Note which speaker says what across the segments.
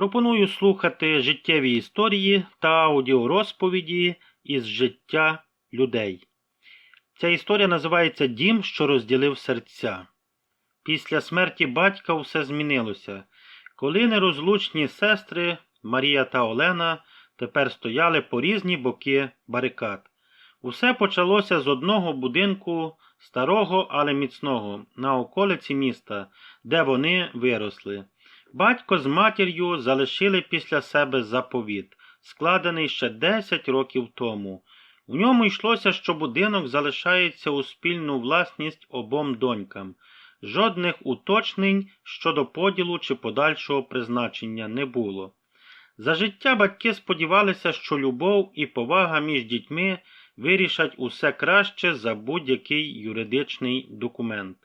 Speaker 1: Пропоную слухати життєві історії та аудіорозповіді із життя людей. Ця історія називається Дім, що розділив серця. Після смерті батька все змінилося. Коли нерозлучні сестри Марія та Олена тепер стояли по різні боки барикад. Усе почалося з одного будинку старого, але міцного, на околиці міста, де вони виросли. Батько з матір'ю залишили після себе заповіт, складений ще 10 років тому. У ньому йшлося, що будинок залишається у спільну власність обом донькам. Жодних уточнень щодо поділу чи подальшого призначення не було. За життя батьки сподівалися, що любов і повага між дітьми вирішать усе краще за будь-який юридичний документ.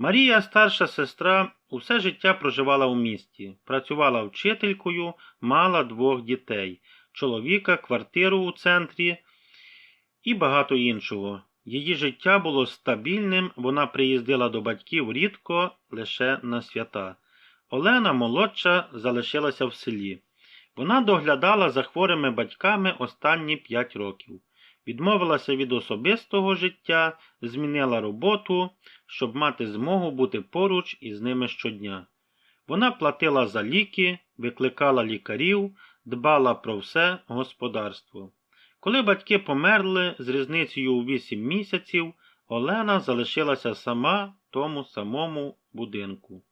Speaker 1: Марія, старша сестра, усе життя проживала у місті, працювала вчителькою, мала двох дітей, чоловіка, квартиру у центрі і багато іншого. Її життя було стабільним, вона приїздила до батьків рідко лише на свята. Олена молодша залишилася в селі. Вона доглядала за хворими батьками останні п'ять років. Відмовилася від особистого життя, змінила роботу, щоб мати змогу бути поруч із ними щодня. Вона платила за ліки, викликала лікарів, дбала про все господарство. Коли батьки померли з різницею у вісім місяців, Олена залишилася сама в тому самому будинку.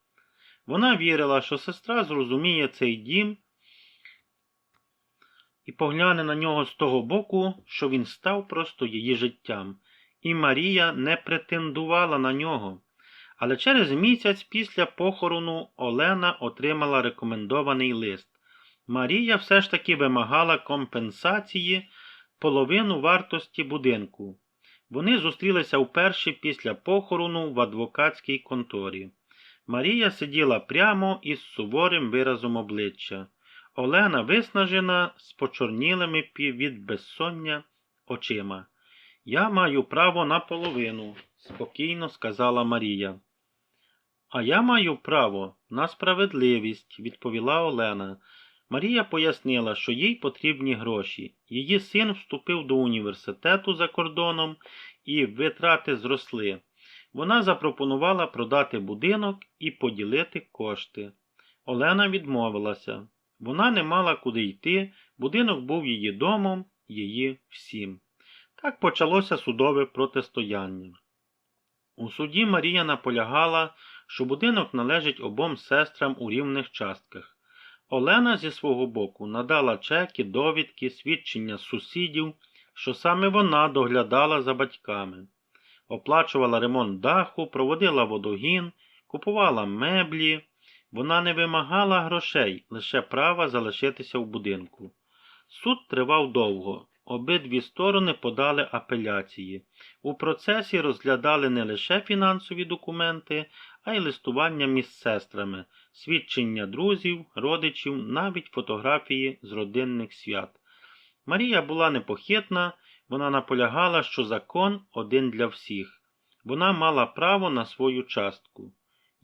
Speaker 1: Вона вірила, що сестра зрозуміє цей дім і погляне на нього з того боку, що він став просто її життям, і Марія не претендувала на нього. Але через місяць після похорону Олена отримала рекомендований лист. Марія все ж таки вимагала компенсації половину вартості будинку. Вони зустрілися вперше після похорону в адвокатській конторі. Марія сиділа прямо із суворим виразом обличчя. Олена виснажена з почорнілими від безсоння очима. Я маю право на половину, спокійно сказала Марія. А я маю право на справедливість, відповіла Олена. Марія пояснила, що їй потрібні гроші. Її син вступив до університету за кордоном і витрати зросли. Вона запропонувала продати будинок і поділити кошти. Олена відмовилася. Вона не мала куди йти, будинок був її домом, її всім. Так почалося судове протистояння. У суді Марія наполягала, що будинок належить обом сестрам у рівних частках. Олена зі свого боку надала чеки, довідки, свідчення сусідів, що саме вона доглядала за батьками, оплачувала ремонт даху, проводила водогін, купувала меблі. Вона не вимагала грошей, лише права залишитися в будинку. Суд тривав довго. Обидві сторони подали апеляції. У процесі розглядали не лише фінансові документи, а й листування між сестрами, свідчення друзів, родичів, навіть фотографії з родинних свят. Марія була непохитна, вона наполягала, що закон один для всіх. Вона мала право на свою частку.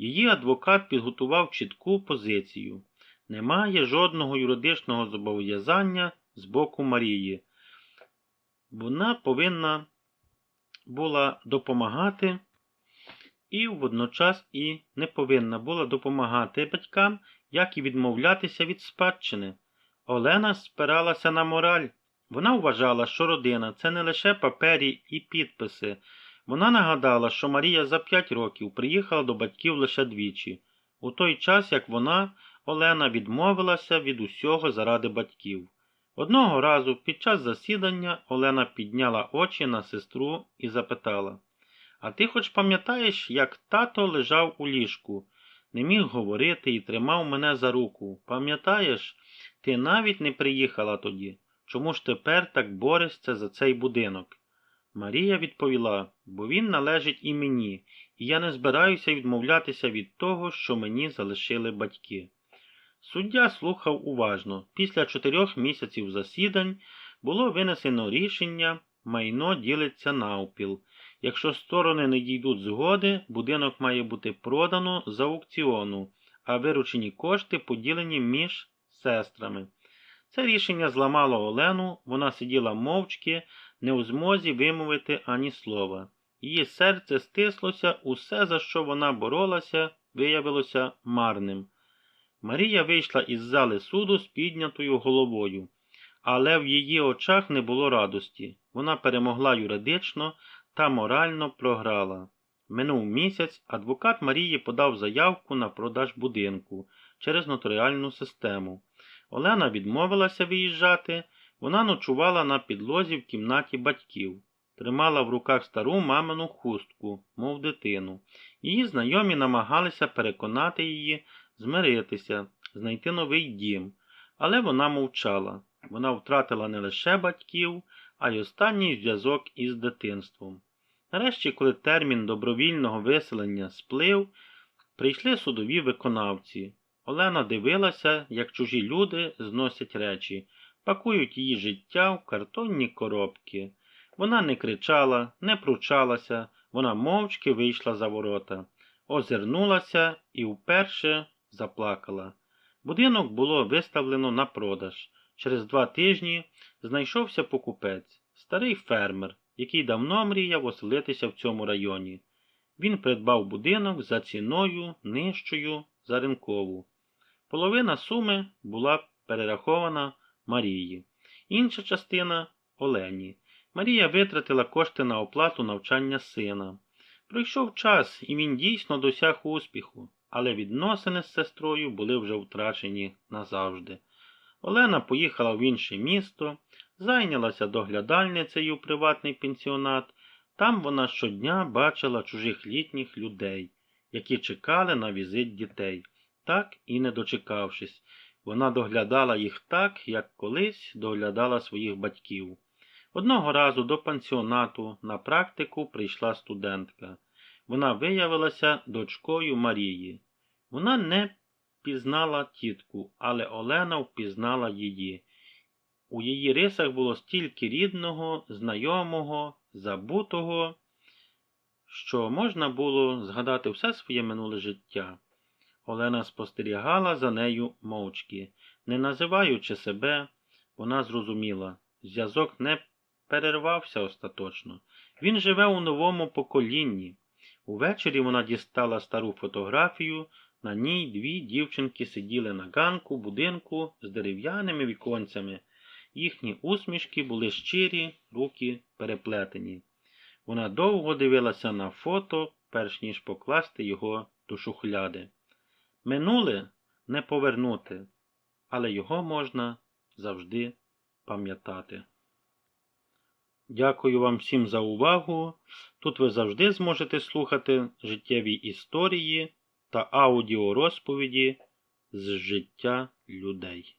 Speaker 1: Її адвокат підготував чітку позицію. Немає жодного юридичного зобов'язання з боку Марії. Вона повинна була допомагати і водночас і не повинна була допомагати батькам, як і відмовлятися від спадщини. Олена спиралася на мораль. Вона вважала, що родина це не лише папері і підписи. Вона нагадала, що Марія за п'ять років приїхала до батьків лише двічі, у той час, як вона, Олена, відмовилася від усього заради батьків. Одного разу під час засідання Олена підняла очі на сестру і запитала А ти хоч пам'ятаєш, як тато лежав у ліжку, не міг говорити і тримав мене за руку. Пам'ятаєш, ти навіть не приїхала тоді. Чому ж тепер так борешся за цей будинок? Марія відповіла, бо він належить і мені, і я не збираюся відмовлятися від того, що мені залишили батьки. Суддя слухав уважно. Після чотирьох місяців засідань було винесено рішення, майно ділиться навпіл. Якщо сторони не дійдуть згоди, будинок має бути продано за аукціону, а виручені кошти поділені між сестрами. Це рішення зламало Олену, вона сиділа мовчки, не у змозі вимовити ані слова. Її серце стислося, усе, за що вона боролася, виявилося марним. Марія вийшла із зали суду з піднятою головою, але в її очах не було радості. Вона перемогла юридично та морально програла. Минув місяць, адвокат Марії подав заявку на продаж будинку через нотаріальну систему. Олена відмовилася виїжджати, вона ночувала на підлозі в кімнаті батьків, тримала в руках стару мамину хустку, мов дитину. Її знайомі намагалися переконати її змиритися, знайти новий дім, але вона мовчала. Вона втратила не лише батьків, а й останній зв'язок із дитинством. Нарешті, коли термін добровільного виселення сплив, прийшли судові виконавці. Олена дивилася, як чужі люди зносять речі, пакують її життя в картонні коробки. Вона не кричала, не пручалася, вона мовчки вийшла за ворота, озирнулася і вперше заплакала. Будинок було виставлено на продаж. Через два тижні знайшовся покупець, старий фермер, який давно мріяв оселитися в цьому районі. Він придбав будинок за ціною нижчою за ринкову. Половина суми була перерахована Марії, інша частина Олені. Марія витратила кошти на оплату навчання сина. Пройшов час, і він дійсно досяг успіху, але відносини з сестрою були вже втрачені назавжди. Олена поїхала в інше місто, зайнялася доглядальницею у приватний пенсіонат. Там вона щодня бачила чужих літніх людей, які чекали на візит дітей, так і не дочекавшись. Вона доглядала їх так, як колись доглядала своїх батьків. Одного разу до пансіонату на практику прийшла студентка. Вона виявилася дочкою Марії. Вона не впізнала тітку, але Олена впізнала її. У її рисах було стільки рідного, знайомого, забутого, що можна було згадати все своє минуле життя. Олена спостерігала за нею мовчки, не називаючи себе, вона зрозуміла, зв'язок не перервався остаточно. Він живе у новому поколінні. Увечері вона дістала стару фотографію, на ній дві дівчинки сиділи на ганку будинку з дерев'яними віконцями. Їхні усмішки були щирі, руки переплетені. Вона довго дивилася на фото, перш ніж покласти його до шухляди. Минуле не повернути, але його можна завжди пам'ятати. Дякую вам всім за увагу. Тут ви завжди зможете слухати життєві історії та аудіорозповіді з життя людей.